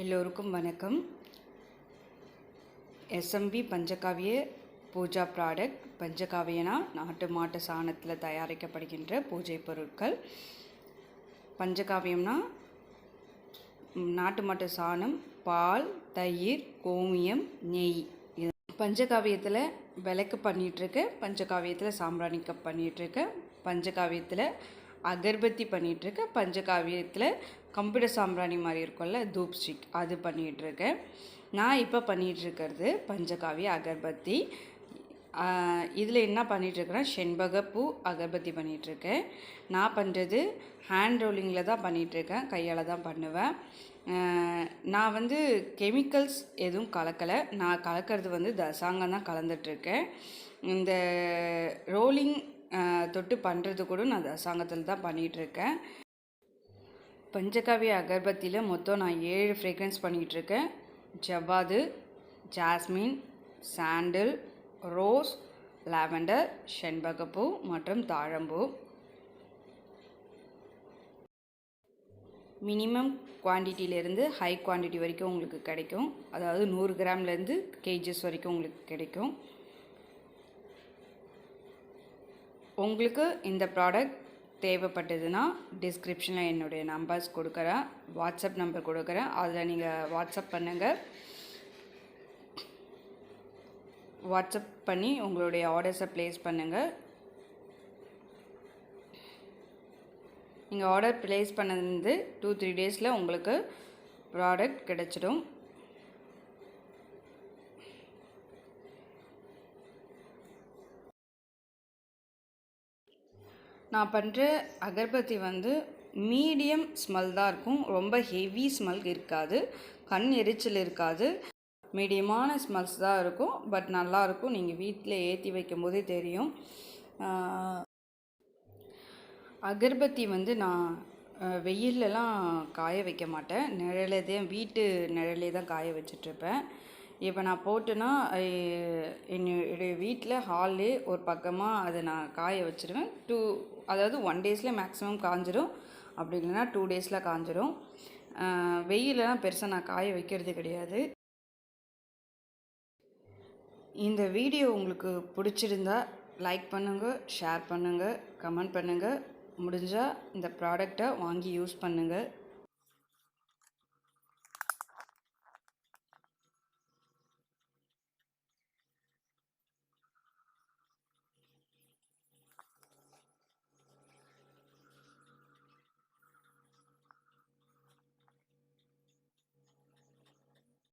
எல்லோருக்கும் வணக்கம். SMP Panchagavya puja product பஞ்சகாவியனா? நாட்டு மாட்டு சாணத்தில் தயாரிக்கப்படுகின்ற பூஜை பொருட்கள். பஞ்சகாவியம்னா நாட்டு மாட்டு சாணம் பால் தயிர் கோமியம் நெய். இது பஞ்சகாவியத்தில் விளக்கு பண்ணிகிட்ருக்கேன் பஞ்சகாவியத்தில் சாம்பிராணிக்க பண்ணிகிட்ருக்கேன் பஞ்சகாவியத்தில் அகர்பத்தி பண்ணிகிட்ருக்கேன் பஞ்சகாவியத்தில் கம்ப்யூட்டர் சாம்பிராணி மாதிரி இருக்கும்ல தூப் ஸ்டிக் அது பண்ணிகிட்ருக்கேன் நான் இப்போ பண்ணிகிட்ருக்கிறது பஞ்சகாவிய அகர்பத்தி. இதில் என்ன பண்ணிகிட்ருக்கிறேன் செண்பகப்பூ அகர்பத்தி பண்ணிகிட்ருக்கேன் நான் பண்ணுறது ஹேண்ட் ரோலிங்கில் தான் பண்ணிகிட்ருக்கேன் கையால் தான் பண்ணுவேன். நான் வந்து கெமிக்கல்ஸ் எதுவும் கலக்கலை. நான் கலக்கிறது வந்து தசாங்கம் தான் கலந்துட்டுருக்கேன். இந்த ரோலிங் தொட்டு பண்ணுறது கூட நான் தசாங்கத்தில் தான் பண்ணிகிட்ருக்கேன் பஞ்சகாவிய அகர்பத்தியில் மொத்தம் நான் ஏழு ஃப்ரேக்ரன்ஸ் பண்ணிகிட்ருக்கேன் ஜவ்வாது ஜாஸ்மின் சாண்டில் ரோஸ் லாவெண்டர் செண்பகப்பூ மற்றும் தாழம்பூ. மினிமம் குவான்டிட்டியிலேருந்து ஹை குவான்டிட்டி வரைக்கும் உங்களுக்கு கிடைக்கும். அதாவது நூறு கிராம்லேருந்து கேஜஸ் வரைக்கும் உங்களுக்கு கிடைக்கும். உங்களுக்கு இந்த ப்ராடக்ட் தேவைப்பட்டதுன்னா டிஸ்கிரிப்ஷனில் என்னுடைய நம்பர்ஸ் கொடுக்குறேன். வாட்ஸ்அப் நம்பர் கொடுக்குறேன். அதில் நீங்கள் வாட்ஸ்அப் பண்ணுங்கள் வாட்ஸ்அப் பண்ணி உங்களுடைய ஆர்டர்ஸை ப்ளேஸ் பண்ணுங்கள் நீங்கள் ஆர்டர் ப்ளேஸ் பண்ணது டூ த்ரீ டேஸில் உங்களுக்கு ப்ராடக்ட் கிடச்சிடும். நான் பண்ணுற அகர்பத்தி வந்து மீடியம் ஸ்மெல் தான் இருக்கும். ரொம்ப ஹெவி ஸ்மெல் இருக்காது. கண் எரிச்சல் இருக்காது. மீடியமான ஸ்மெல்ஸ் தான் இருக்கும். பட் நல்லாயிருக்கும் நீங்கள் வீட்டில் ஏற்றி வைக்கும் போதே தெரியும். அகர்பத்தி வந்து நான் வெயிலெலாம் வெயில்லலாம் காய வைக்க மாட்டேன். நிழலே தான் வீட்டு நிழலே தான் காய வச்சிட்ருப்பேன் இப்போ நான் போட்டேன்னா என்னுடைய வீட்டில் ஹால்லே ஒரு பக்கமாக அதை நான் காய வச்சுருவேன். டூ அதாவது ஒன் டேஸில் மேக்ஸிமம் காஞ்சிரும். அப்படி இல்லைன்னா டூ டேஸில் காஞ்சிரும். வெயிலெலாம் பெருசாக நான் காய வைக்கிறது கிடையாது. இந்த வீடியோ உங்களுக்கு பிடிச்சிருந்தா லைக் பண்ணுங்கள் ஷேர் பண்ணுங்கள் கமெண்ட் பண்ணுங்கள் முடிஞ்சால் இந்த ப்ராடக்டை வாங்கி யூஸ் பண்ணுங்கள்